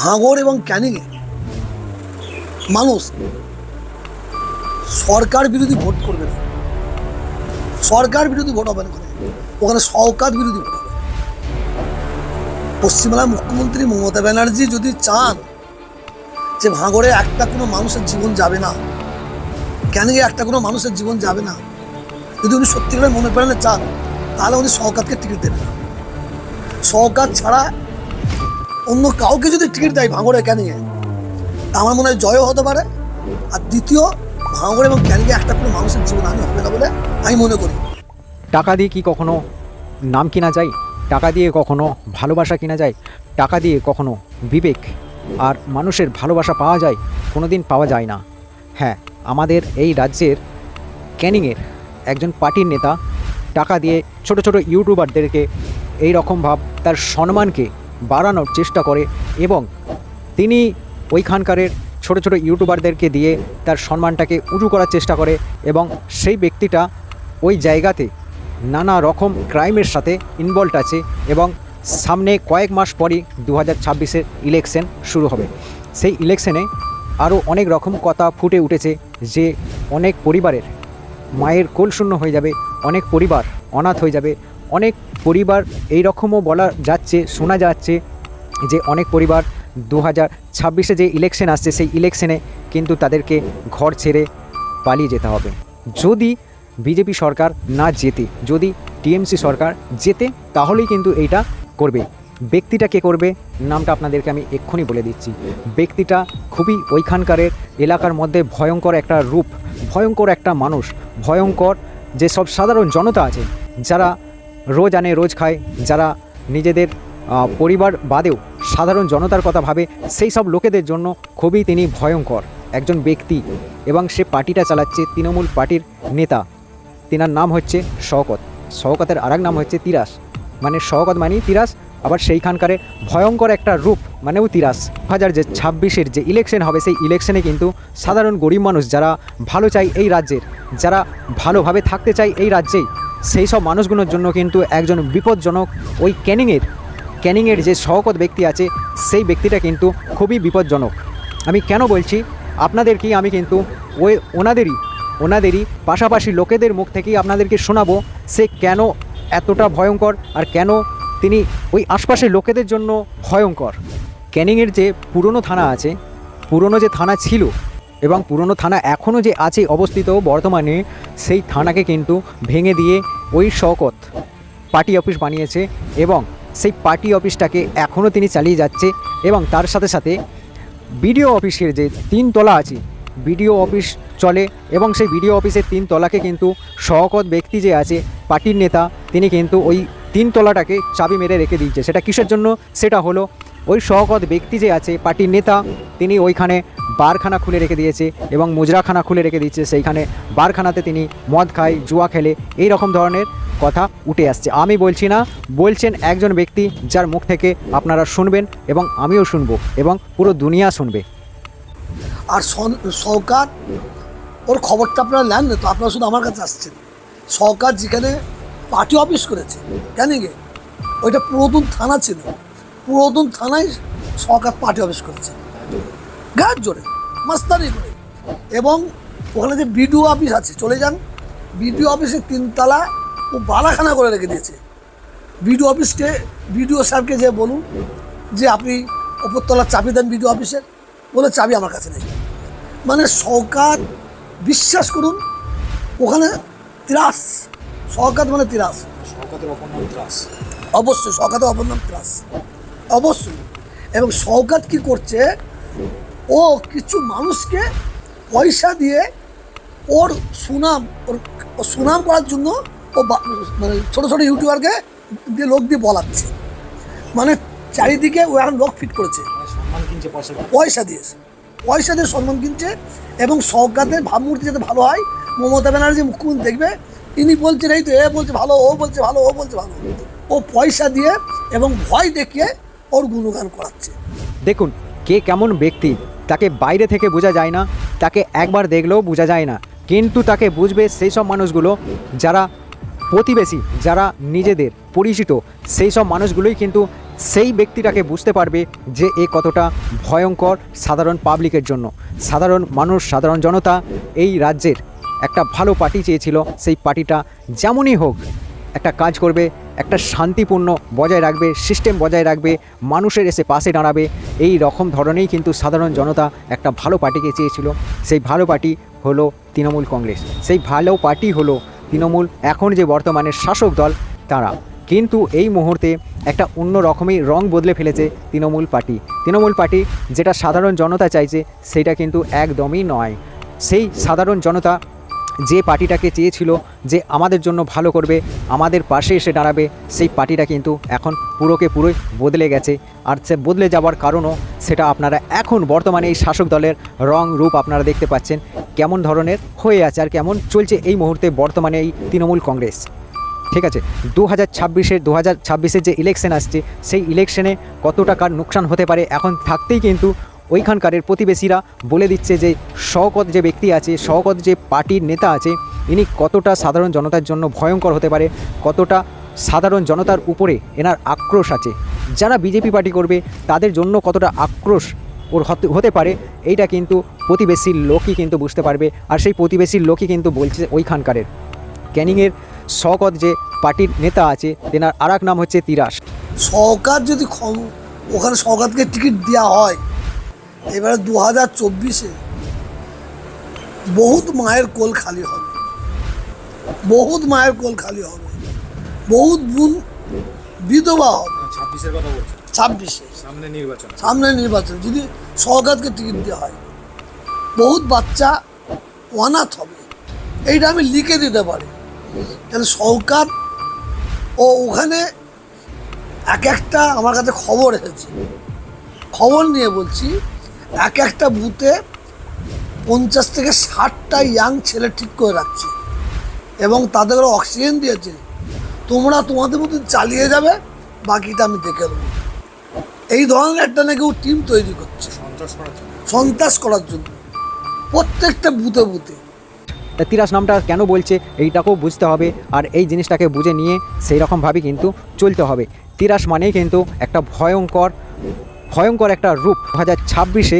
ভাঙড় এবং ক্যানিংয়ে মানুষ সরকার বিরোধী ভোট করবে না। সরকার বিরোধী ভোট হবে না ওখানে। সরকার বিরোধী ভোট হবে। পশ্চিমবাংলার মুখ্যমন্ত্রী মমতা ব্যানার্জি যদি চান যে ভাঙড়ে একটা কোনো মানুষের জীবন যাবে না ক্যানিংয়ে একটা কোনো মানুষের জীবন যাবে না, যদি উনি সত্যিকারের মনে প্রাণে চান, তাহলে উনি সরকারকে টিকিট দেবেন। সরকার ছাড়া অন্য কাউকে যদি টিকিট দেয় ভাঙড়ে ক্যানিংয়ে তা আমার মনে হয় জয়ও হতে পারে। আর দ্বিতীয়, ভাঙড় এবং ক্যানিংয়ে একটা কোনো মানুষের জীবন আমি হবে না বলে আমি মনে করি। টাকা দিয়ে কি কখনো নাম কিনা যায়? টাকা দিয়ে কখনো ভালোবাসা কিনা যায়? টাকা দিয়ে কখনো বিবেক আর মানুষের ভালোবাসা পাওয়া যায় কোনো দিন পাওয়া যায় না। হ্যাঁ আমাদের এই রাজ্যের ক্যানিংয়ের একজন পার্টির নেতা টাকা দিয়ে ছোট ছোট ইউটিউবারদেরকে এই রকম ভাব, তার সম্মানকে বাড়ানোর চেষ্টা করে এবং তিনি ওইখানকারের ছোট ছোট ইউটিউবারদেরকে দিয়ে তার সম্মানটাকে উঁচু করার চেষ্টা করে এবং সেই ব্যক্তিটা ওই জায়গাতে নানা রকম ক্রাইমের সাথে ইনভলভ আছে এবং সামনে কয়েক মাস পরই দু হাজার ছাব্বিশের ইলেকশন শুরু হবে। সেই ইলেকশনে আরও অনেক রকম কথা ফুটে উঠেছে যে অনেক পরিবারের মায়ের কোল শূন্য হয়ে যাবে, অনেক পরিবার অনাথ হয়ে যাবে, অনেক পরিবার এই রকমও বলা যাচ্ছে, শোনা যাচ্ছে যে অনেক পরিবার দু হাজার ছাব্বিশে যে ইলেকশন আসছে, সেই ইলেকশনে কিন্তু তাদেরকে ঘর ছেড়ে পালিয়ে যেতে হবে। যদি বিজেপি সরকার না জেতে, যদি টিএমসি সরকার জেতে, তাহলেই কিন্তু এইটা করবে। ব্যক্তিটা কে করবে, নামটা আপনাদেরকে আমি এক্ষুনি বলে দিচ্ছি। ব্যক্তিটা খুবই ওইখানকারের এলাকার মধ্যে ভয়ঙ্কর একটা রূপ, ভয়ঙ্কর একটা মানুষ, ভয়ঙ্কর যে সব সাধারণ জনতা আছে, যারা রোজ আনে, রোজ খায়। যারা নিজেদের পরিবার বাদেও সাধারণ জনতার কথা ভাবে, সেই সব লোকেদের জন্য খুবই তিনি ভয়ঙ্কর একজন ব্যক্তি এবং সে পার্টিটা চালাচ্ছে তৃণমূল পার্টির নেতা। তিনার নাম হচ্ছে শওকত। শওকতের আরেক নাম হচ্ছে তিরাস। মানে শওকত মানেই তিরাস, আবার সেইখানকারের ভয়ঙ্কর একটা রূপ মানেও তিরাস। হাজার যে ছাব্বিশের যে ইলেকশন হবে, সেই ইলেকশনে কিন্তু সাধারণ গরিব মানুষ যারা ভালো চায় এই রাজ্যের, যারা ভালোভাবে থাকতে চায় এই রাজ্যেই সেই সব মানুষগুলোর জন্য কিন্তু একজন বিপজ্জনক ওই ক্যানিংয়ের ক্যানিংয়ের যে সহকত ব্যক্তি আছে, সেই ব্যক্তিটা কিন্তু খুবই বিপজ্জনক। আমি কেন বলছি? আপনাদেরকে আমি কিন্তু ওই ওনাদেরই ওনাদেরই পাশাপাশি লোকেদের মুখ থেকেই আপনাদেরকে শোনাবো সে কেন এতটা ভয়ঙ্কর আর কেন তিনি ওই আশপাশের লোকেদের জন্য ভয়ঙ্কর। ক্যানিংয়ের যে পুরনো থানা আছে, পুরনো যে থানা ছিল এবং পুরনো থানা এখনও যে আছে, অবস্থিত বর্তমানে সেই থানাকে কিন্তু ভেঙে দিয়ে ওই শওকত পার্টি অফিস বানিয়েছে এবং সেই পার্টি অফিসটাকে এখনও তিনি চালিয়ে যাচ্ছে এবং তার সাথে সাথে বিডিও অফিসের যে তিন তলা আছে, বিডিও অফিস চলে এবং সেই বিডিও অফিসের তিন তলাকে কিন্তু শওকত ব্যক্তি যে আছে, পার্টির নেতা, তিনি কিন্তু ওই তিন তলাটাকে চাবি মেরে রেখে দিয়েছে। সেটা কিসের জন্য? সেটা হলো ওই শওকত ব্যক্তি যে আছে, পার্টির নেতা, তিনি ওইখানে বারখানা খুলে রেখে দিয়েছে এবং মুজরাখানা খুলে রেখে দিয়েছে। সেইখানে বারখানাতে তিনি মদ খায়, জুয়া খেলে এই রকম ধরনের কথা উঠে আসছে। আমি বলছি না, বলছেন একজন ব্যক্তি যার মুখ থেকে আপনারা শুনবেন এবং আমিও শুনব এবং পুরো দুনিয়া শুনবে। আর সরকার ওর খবরটা আপনারা নেন না তো, আপনারা শুধু আমার কাছে আসছেন। সরকার যেখানে পার্টি অফিস করেছে, কেন ওইটা পুরাতন থানা ছিল। পুরাতন থানায় সরকার পার্টি অফিস করেছে। গায়ের জোরে মাস্তানি করে। এবং ওখানে যে বিডিও অফিস আছে চলে যান। বিডিও অফিসে তিনতলা ও বালাখানা করে রেখে দিয়েছে। বিডিও অফিসকে বিডিও স্যারকে যে বলুন যে আপনি ওপরতলার চাবি দেন বিডিও অফিসের বলে চাবি আমার কাছে নেই। মানে সরকার বিশ্বাস করুন ওখানে ত্রাস। সরকার মানে ত্রাস। অবশ্যই সরকারের অপর নাম ত্রাস। অবশ্যই। এবং সরকার কি করছে ও কিছু মানুষকে পয়সা দিয়ে ওর সুনাম ওর ওর সুনাম করার জন্য ও মানে ছোটো ছোটো ইউটিউবারকে দিয়ে লোক দিয়ে বলাচ্ছে। মানে চারিদিকে ও এখন লোক ফিট করেছে। পয়সা দিয়েছে পয়সা দিয়ে। সম্মান কিনছে এবং সরকারের ভাবমূর্তি যাতে ভালো হয় মমতা ব্যানার্জি মুখ্যমন্ত্রী দেখবে ইনি বলছেন এই তো এ বলছে ভালো ও বলছে ভালো ও বলছে ভালো। ও পয়সা দিয়ে এবং ভয় দেখিয়ে ওর গুণগান করাচ্ছে। দেখুন কে কেমন ব্যক্তি, তাকে বাইরে থেকে বোঝা যায় না, তাকে একবার দেখলেও বোঝা যায় না। কিন্তু তাকে বুঝবে সেই সব মানুষগুলো যারা প্রতিবেশী, যারা নিজেদের পরিচিত সেই সব মানুষগুলোই কিন্তু সেই ব্যক্তিটাকে বুঝতে পারবে যে এ কতটা ভয়ঙ্কর সাধারণ পাবলিকের জন্য। সাধারণ মানুষ, সাধারণ জনতা এই রাজ্যের একটা ভালো পার্টি চেয়েছিল, সেই পার্টিটা যেমনই হোক একটা কাজ করবে একটা শান্তিপূর্ণ বজায় রাখবে সিস্টেম বজায় রাখবে, মানুষের এসে পাশে দাঁড়াবে। এই রকম ধরনেরই কিন্তু সাধারণ জনতা একটা ভালো পার্টিকে চেয়েছিল। সেই ভালো পার্টি হলো তৃণমূল কংগ্রেস। সেই ভালো পার্টি হলো তৃণমূল এখন যে বর্তমানে শাসক দল, তারা। কিন্তু এই মুহূর্তে একটা অন্য রকমই রং বদলে ফেলেছে তৃণমূল পার্টি। তৃণমূল পার্টি যেটা সাধারণ জনতা চাইছে, সেটা কিন্তু একদমই নয়। সেই সাধারণ জনতা যে পার্টিটাকে চেয়েছিল যে আমাদের জন্য ভালো করবে, আমাদের পাশে এসে দাঁড়াবে, সেই পার্টিটা কিন্তু এখন পুরোকে পুরোই বদলে গেছে। আর সে বদলে যাওয়ার কারণও সেটা আপনারা এখন বর্তমানে এই শাসক দলের রং রূপ আপনারা দেখতে পাচ্ছেন। কেমন ধরনের হয়ে আছে আর কেমন চলছে এই মুহূর্তে বর্তমানে এই তৃণমূল কংগ্রেস। ঠিক আছে দু হাজার ছাব্বিশের দু হাজার ছাব্বিশের যে ইলেকশন আসছে, সেই ইলেকশনে কত টাকার নোকসান হতে পারে এখন থাকতেই কিন্তু ওইখানকারের প্রতিবেশীরা বলে দিচ্ছে যে শওকত যে ব্যক্তি আছে, শওকত যে পার্টির নেতা আছে, ইনি কতটা সাধারণ জনতার জন্য ভয়ঙ্কর হতে পারে, কতটা সাধারণ জনতার উপরে এনার আক্রোশ আছে। যারা বিজেপি পার্টি করবে, তাদের জন্য কতটা আক্রোশ ওর হতে পারে, এইটা কিন্তু প্রতিবেশীর লোকই কিন্তু বুঝতে পারবে আর সেই প্রতিবেশীর লোকই কিন্তু বলছে ওইখানকারের। ক্যানিংয়ের শওকত যে পার্টির নেতা আছে, তেনার আর নাম হচ্ছে তিরাস সরকার যদি ওখানে সরকারকে টিকিট দেওয়া হয় এবারে দু হাজার চব্বিশে বহুত মায়ের কোল খালি হবে। বহুত মায়ের কোল খালি হবে। বহুত বোন বিধবা হবে। ছাব্বিশের কথা বলছি ছাব্বিশে। সামনে নির্বাচন সামনে নির্বাচন যদি সরকারকে টিকিট দেওয়া হয়। বহুত বাচ্চা অনাথ হবে। এইটা আমি লিখে দিতে পারি। কেন সরকার ও ওখানে এক একটা আমার কাছে খবর এসেছে। খবর নিয়ে বলছি এক একটা বুথে পঞ্চাশ থেকে ষাটটা ইয়াং ছেলে ঠিক করে রাখছে। এবং তাদের অক্সিজেন দিয়েছে। তোমরা তোমাদের মতো চালিয়ে যাবে বাকিটা আমি দেখে নেব। এই ধরনের একটা নাকি ও টিম তৈরি করছে। সন্ত্রাস করার জন্য। সন্ত্রাস করার জন্য। প্রত্যেকটা বুথে বুথে। তা তিরাস নামটা কেন বলছে এইটাকেও বুঝতে হবে। আর এই জিনিসটাকে বুঝে নিয়ে সেই রকমভাবে কিন্তু চলতে হবে। তিরাস মানেই কিন্তু একটা ভয়ঙ্কর ভয়ঙ্কর একটা রূপ। দু হাজার ছাব্বিশে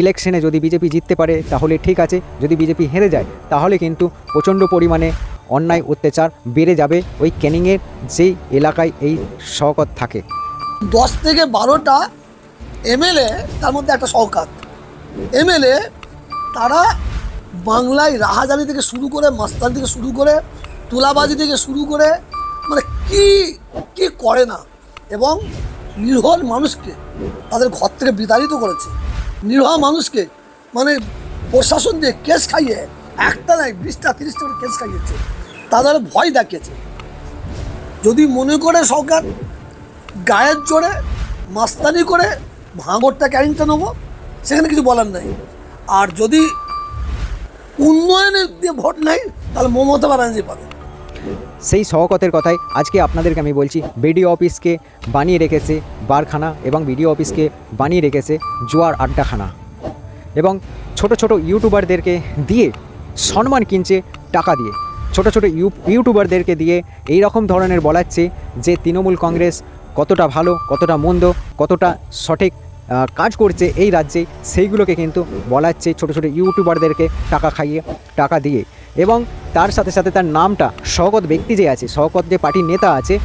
ইলেকশনে যদি বিজেপি জিততে পারে, তাহলে ঠিক আছে। যদি বিজেপি হেরে যায়, তাহলে কিন্তু প্রচণ্ড পরিমাণে অন্যায়, অত্যাচার বেড়ে যাবে ওই ক্যানিংয়ের যেই এলাকায় এই শওকত থাকে। দশ থেকে বারোটা এমএলএ তার মধ্যে একটা সরকার এমএলএ তারা বাংলায় রাহাজানি থেকে শুরু করে, মাস্তান থেকে শুরু করে, তুলাবাজি থেকে শুরু করে মানে কি কি করে না? এবং নিরহ মানুষকে তাদের ঘর থেকে বিতাড়িত করেছে। নিরহ মানুষকে মানে প্রশাসন দিয়ে কেস খাইয়ে একটা নয় বিশটা, তিরিশটা করে কেস খাইয়েছে। তাদের ভয় দেখিয়েছে। যদি মনে করে সরকার গায়ের জোরে মাস্তানি করে ভাঙরটা ক্যারিংটা নেব, সেখানে কিছু বলার নাই। আর যদি উন্নয়নের দিয়ে ভোট নেয় তাহলে মমতা ব্যানার্জি পাবে। সেই শওকতের কথাই আজকে আপনাদেরকে আমি বলছি। বিডিও অফিসকে বানিয়ে রেখেছে বারখানা এবং বিডিও অফিসকে বানিয়ে রেখেছে জোয়ার আড্ডাখানা। এবং ছোট ছোট ইউটিউবারদেরকে দিয়ে সম্মান কিনছে টাকা দিয়ে। ছোট ছোট ইউ, ইউটিউবারদেরকে দিয়ে এই রকম ধরনের বলাচ্ছে যে তৃণমূল কংগ্রেস কতটা ভালো, কতটা মন্দ, কতটা সঠিক কাজ করছে এই রাজ্যে, সেইগুলোকে কিন্তু বলাচ্ছে ছোট ছোট ইউটিউবারদেরকে টাকা খাইয়ে, টাকা দিয়ে। এবং তার সাথে সাথে তার নামটা শওকত ব্যক্তি যে আছে, শওকত যে পার্টির নেতা আছে,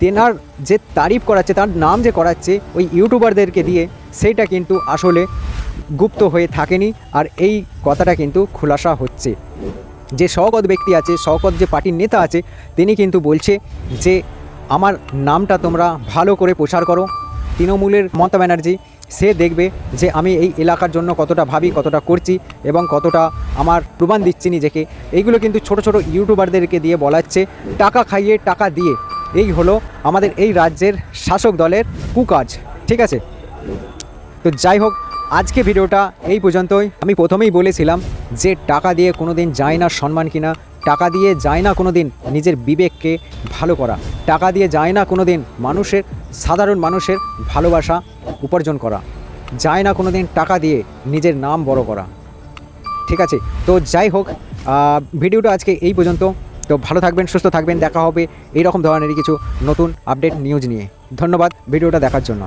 তেনার যে তারিফ করাচ্ছে, তার নাম যে করাচ্ছে ওই ইউটিউবারদেরকে দিয়ে সেইটা কিন্তু আসলে গুপ্ত হয়ে থাকেনি আর এই কথাটা কিন্তু খোলাসা হচ্ছে। যে শওকত ব্যক্তি আছে, শওকত যে পার্টির নেতা আছে, তিনি কিন্তু বলছে যে, আমার নামটা তোমরা ভালো করে প্রচার করো। তৃণমূলের মমতা ব্যানার্জি সে দেখবে যে আমি এই এলাকার জন্য কতটা ভাবি, কতটা করছি এবং কতটা আমার প্রমাণ দিচ্ছি নিজেকে। এইগুলো কিন্তু ছোট ছোট ইউটিউবারদেরকে দিয়ে বলাচ্ছে, টাকা খাইয়ে টাকা দিয়ে। এই হলো আমাদের এই রাজ্যের শাসক দলের কুকাজ, ঠিক আছে? তো যাই হোক, আজকে ভিডিওটা এই পর্যন্তই। আমি প্রথমেই বলেছিলাম যে টাকা দিয়ে কোনো দিন যায় না সম্মান কিনা, টাকা দিয়ে যায় না কোনো দিন নিজের বিবেককে ভালো করা, টাকা দিয়ে যায় না কোনো দিন মানুষের, সাধারণ মানুষের ভালোবাসা উপার্জন করা। যায় না কোনো দিন টাকা দিয়ে নিজের নাম বড় করা। ঠিক আছে, তো যাই হোক ভিডিওটা আজকে এই পর্যন্ত। তো ভালো থাকবেন, সুস্থ থাকবেন, দেখা হবে এই রকম ধরনেরই কিছু নতুন আপডেট নিউজ নিয়ে। ধন্যবাদ ভিডিওটা দেখার জন্য।